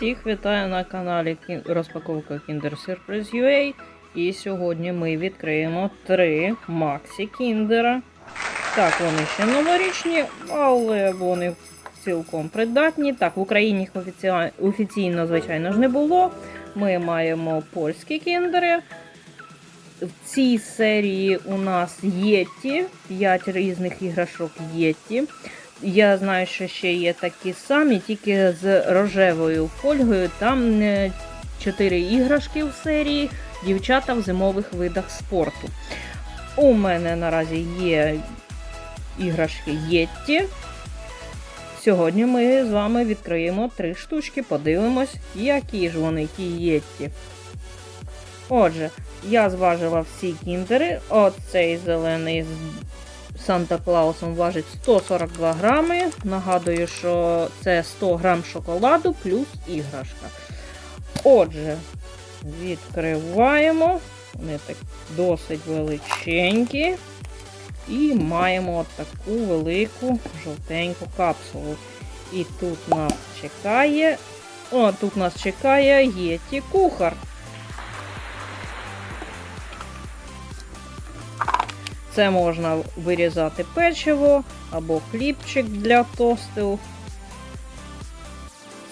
Всіх вітаю на каналі розпаковка Kinder Surprise UA. І сьогодні ми відкриємо три Максі Кіндера. Так, вони ще новорічні, але вони цілком придатні. Так, в Україні їх офіці- офіційно, звичайно ж, не було. Ми маємо польські кіндери. В цій серії у нас Єті, 5 різних іграшок Єті. Я знаю, що ще є такі самі, тільки з рожевою фольгою. Там 4 іграшки в серії дівчата в зимових видах спорту. У мене наразі є іграшки Єтті. Сьогодні ми з вами відкриємо три штучки, подивимось, які ж вони ті Єтті. Отже, я зважила всі кіндери. Оцей зелений Санта Клаусом важить 142 грами. Нагадую, що це 100 грам шоколаду плюс іграшка. Отже, відкриваємо. Вони так досить величенькі. І маємо от таку велику жовтеньку капсулу. І тут нас чекає. О, тут нас чекає Єті кухар. Це можна вирізати печиво або хлібчик для тосту.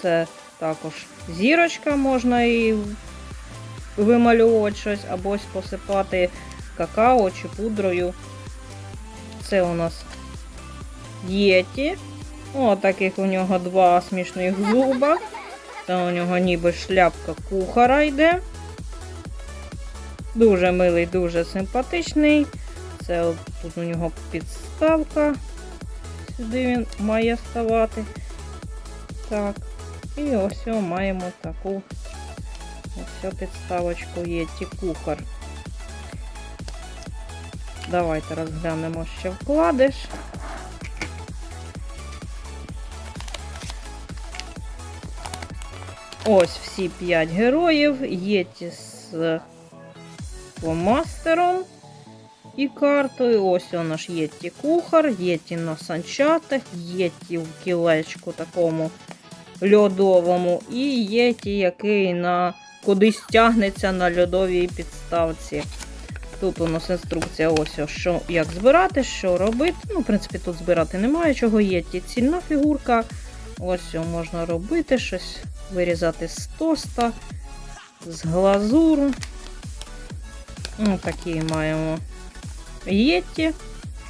Це також зірочка можна і вималювати щось, або посипати какао чи пудрою. Це у нас єті. О, таких у нього два смішних зуба. Та у нього ніби шляпка кухара йде. Дуже милий, дуже симпатичний. Це от тут у нього підставка. Сюди він має ставати. Так. І ось маємо таку ось підставочку є ті кухар. Давайте розглянемо ще вкладиш. Ось всі 5 героїв. Є ті з фломастером і картою. Ось у нас Єті кухар, Єті на санчатах, Єті в кілечку такому льодовому, і Єті, який на кудись тягнеться на льодовій підставці. Тут у нас інструкція, ось що, як збирати, що робити. Ну, в принципі, тут збирати немає чого. Є ті цільна фігурка. Ось можна робити, щось вирізати з тоста, з глазуру. Ну, такі маємо Єтті.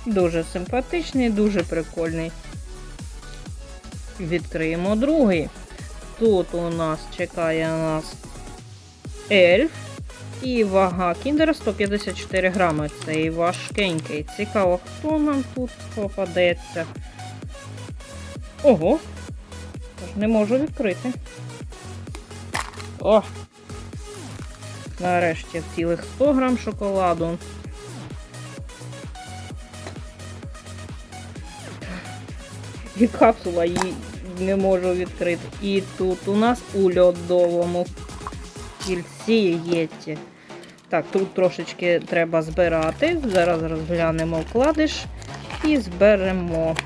Дуже симпатичний, дуже прикольний. Відкриємо другий. Тут у нас чекає нас ельф. І вага кіндера 154 грами. Цей важкенький. Цікаво, хто нам тут попадеться. Ого! Не можу відкрити. О! Нарешті цілих 100 грам шоколаду. І капсула її не можу відкрити. І тут у нас у льодовому кільці єті. Так, тут трошечки треба збирати. Зараз розглянемо вкладиш і зберемо.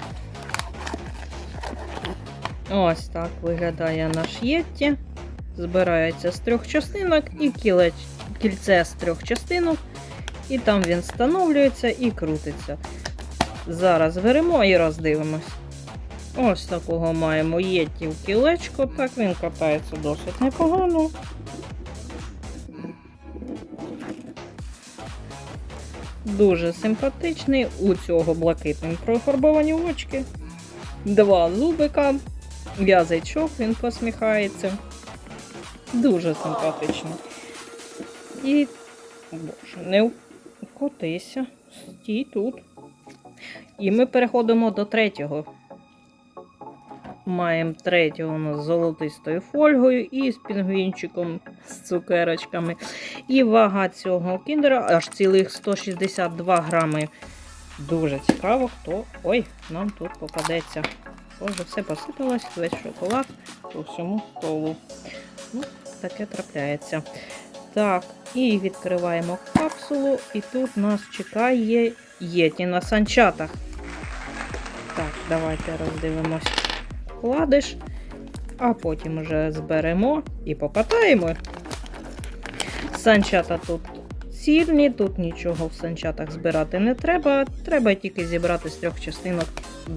Ось так виглядає наш єтті. Збирається з трьох частинок і кільце з трьох частинок. І там він встановлюється і крутиться. Зараз беремо і роздивимось. Ось такого маємо єтті в кілечко. Так він катається досить непогано. Дуже симпатичний. У цього блакитним профарбовані очки. Два зубика. Язичок, він посміхається. Дуже симпатичний. І. Боже, не котися. Стій тут. І ми переходимо до третього. Маємо третього у нас з золотистою фольгою і з пінгвінчиком з цукерочками. І вага цього кіндера аж цілих 162 грами. Дуже цікаво, хто. Ой, нам тут попадеться. Боже, все посипалось, весь шоколад по всьому столу. Ну, таке трапляється. Так, і відкриваємо капсулу, і тут нас чекає єті на санчатах. Так, давайте роздивимось вкладиш. а потім вже зберемо і покатаємо. Санчата тут цільні, тут нічого в санчатах збирати не треба. Треба тільки зібрати з трьох частинок,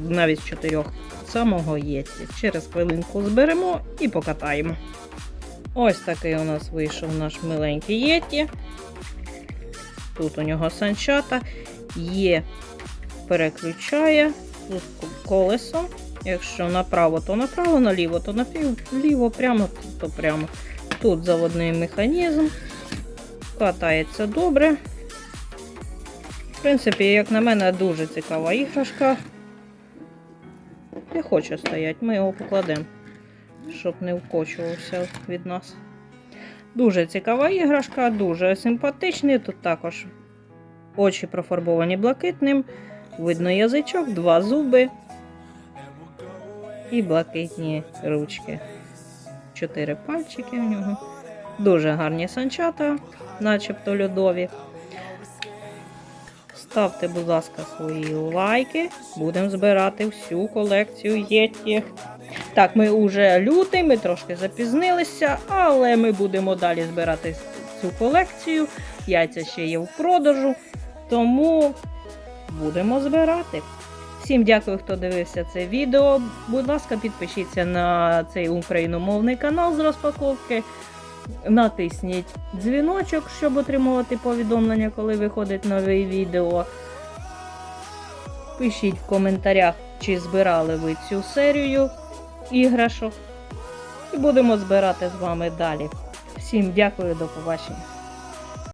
навіть з чотирьох самого єті. Через хвилинку зберемо і покатаємо. Ось такий у нас вийшов наш миленький єті. Тут у нього санчата є, переключає, тут колесо. Якщо направо, то направо, наліво, то наліво, прямо, то прямо. Тут заводний механізм. Катається добре. В принципі, як на мене, дуже цікава іграшка. Не хоче стоять, ми його покладемо, щоб не вкочувався від нас. Дуже цікава іграшка, дуже симпатичний. Тут також очі профарбовані блакитним. Видно язичок, два зуби і блакитні ручки. Чотири пальчики в нього. Дуже гарні санчата, начебто льодові. Ставте, будь ласка, свої лайки. Будемо збирати всю колекцію Єті. Так, ми вже лютий, ми трошки запізнилися, але ми будемо далі збирати цю колекцію. Яйця ще є в продажу, тому будемо збирати. Всім дякую, хто дивився це відео. Будь ласка, підпишіться на цей україномовний канал з розпаковки. Натисніть дзвіночок, щоб отримувати повідомлення, коли виходить нове відео. Пишіть в коментарях, чи збирали ви цю серію іграшок. І будемо збирати з вами далі. Всім дякую, до побачення.